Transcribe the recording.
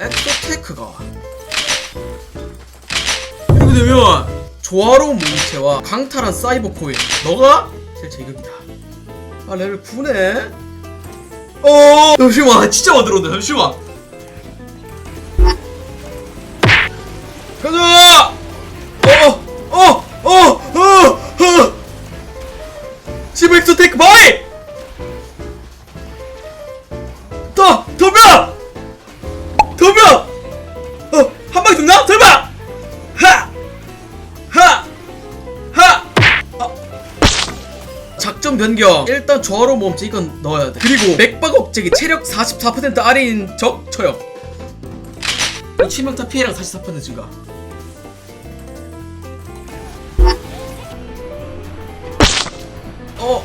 엑소테크가. 이렇게 되면 조화로운 몸체와 강탈한 사이버 코인. 너가 제일 제격이다. 아 레벨 9네. 어 잠시만. 진짜 못 들어온다 잠시만. 가자! 어어어어어. 시브 엑소테크 바이 작전 변경. 일단 조화로운 몸체 이건 넣어야 돼. 그리고 맥박 억제기 체력 44% 아래인 적 처형. 치명타 피해량 44% 증가. 어